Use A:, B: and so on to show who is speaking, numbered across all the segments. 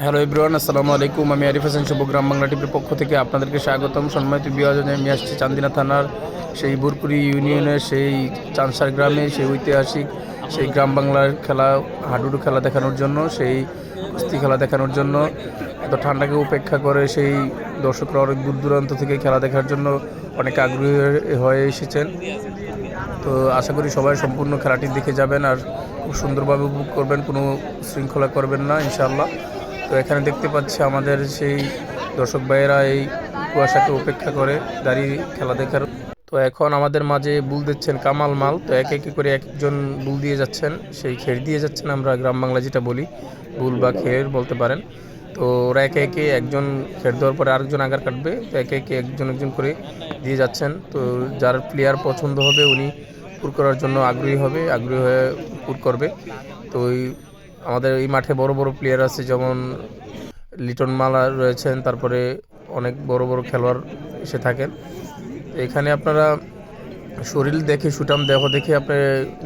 A: Hello Ibran আসসালামু আলাইকুম। আমি আরিফ হাসান, শুভ গ্রাম বাংলা টিভির পক্ষ থেকে আপনাদেরকে স্বাগতম। সম্মানিত বিভাজনে আমি আসছি চান্দিনা থানার, সেই বুরকুড়ি ইউনিয়নের, সেই চানসার গ্রামে, সেই ঐতিহাসিক, সেই গ্রাম বাংলার খেলা, হাডুডু খেলা দেখানোর জন্য, সেই কুস্তি খেলা দেখানোর জন্য, এত ঠান্ডাকে উপেক্ষা করে সেই দর্শকরা অনেক দূর দূরান্ত থেকে খেলা দেখার জন্য অনেক আগ্রহী হয়ে- হয়ে এসেছেন। তো আশা করি সবাই সম্পূর্ণ খেলাটি দেখে যাবেন আর খুব সুন্দরভাবে উপভোগ করবেন, কোনো শৃঙ্খলা করবেন না, ইনশাআল্লাহ। তো এখানে দেখতে পাচ্ছি আমাদের সেই দর্শক ভাইয়েরা এই কুয়াশাকে উপেক্ষা করে দাঁড়িয়ে খেলা দেখার। তো এখন আমাদের মাঝে বুল দিচ্ছেন কামাল মাল। তো এক একে করে একজন বুল দিয়ে যাচ্ছেন। সেই খের দিয়ে যাচ্ছেন আমরা গ্রাম বাংলা যেটা বলি, বুল বা খের বলতে পারেন। তো ওরা একে একে একজন খের দেওয়ার পরে আরেকজন আগার কাটবে। তো একে একে একজন একজন করে দিয়ে যাচ্ছেন। তো যার প্লেয়ার পছন্দ হবে উনি পুর করার জন্য আগ্রহী হবে, আগ্রহী হয়ে পুর করবে। তো ওই আমাদের এই মাঠে বড় বড় প্লেয়ার আছে, যেমন লিটন মালা রয়েছেন, তারপরে অনেক বড় বড় খেলোয়াড় এসে থাকেন। এখানে আপনারা শরীর দেখে সুটাম দেহ দেখে আপনি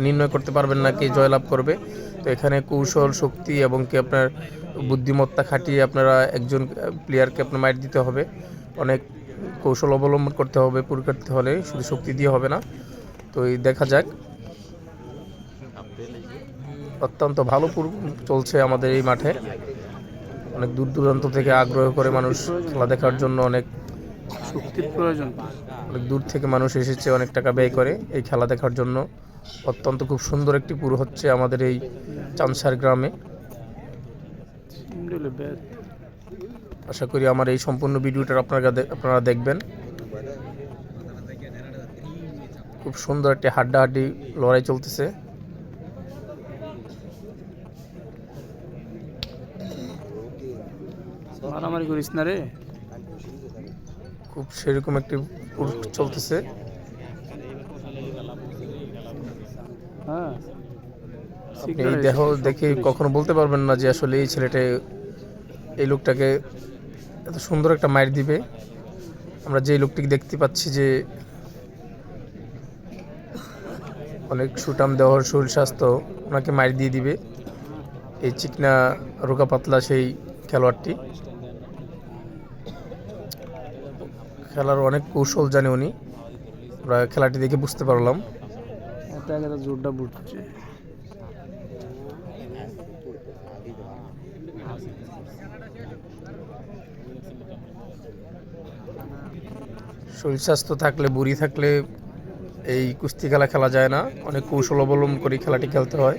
A: নির্ণয় করতে পারবেন না কে জয়লাভ করবে। তো এখানে কৌশল, শক্তি এবং কি আপনার বুদ্ধিমত্তা খাটিয়ে আপনারা একজন প্লেয়ারকে আপনার মাইট দিতে হবে। অনেক কৌশল অবলম্বন করতে হবে পুর করতে হলে, শুধু শক্তি দিয়ে হবে না। তো এই দেখা যাক। অত্যন্ত ভালো পুর চলছে আমাদের এই মাঠে। অনেক দূর দূরান্ত থেকে আগ্রহ করে মানুষ খেলা দেখার জন্য অনেক
B: শক্তির প্রয়োজন।
A: অনেক দূর থেকে মানুষ এসেছে অনেক টাকা ব্যয় করে এই খেলা দেখার জন্য। অত্যন্ত খুব সুন্দর একটি পুর হচ্ছে আমাদের এই চানসার গ্রামে। আশা করি আমার এই সম্পূর্ণ ভিডিওটা আপনারা আপনারা দেখবেন। খুব সুন্দর একটি হাড্ডাহাড্ডি লড়াই চলতেছে।
B: মারামারি করিস না রে।
A: খুব সেরকম একটি চলতেছে।
B: হ্যাঁ।
A: আপনি দেহ দেখে কখনো বলতে পারবেন না যে আসলে এই ছেলেটা এই লোকটাকে এত সুন্দর একটা মায়ের দিবে। আমরা যে লোকটিকে দেখতে পাচ্ছি যে অনেক সুটাম দেওয়ার শরীর স্বাস্থ্য ওনাকে মায়ের দিয়ে দিবে। এই চিকনা রোগা পাতলা সেই খেলোয়াড়টি। খেলার অনেক কৌশল জানে উনি। আমরা খেলাটি দেখে বুঝতে পারলাম।
B: জোরটা বুঝছে
A: শরীর স্বাস্থ্য থাকলে বুড়ি থাকলে এই কুস্তি খেলা খেলা যায় না। অনেক কৌশল অবলম্বন করে খেলাটি খেলতে হয়।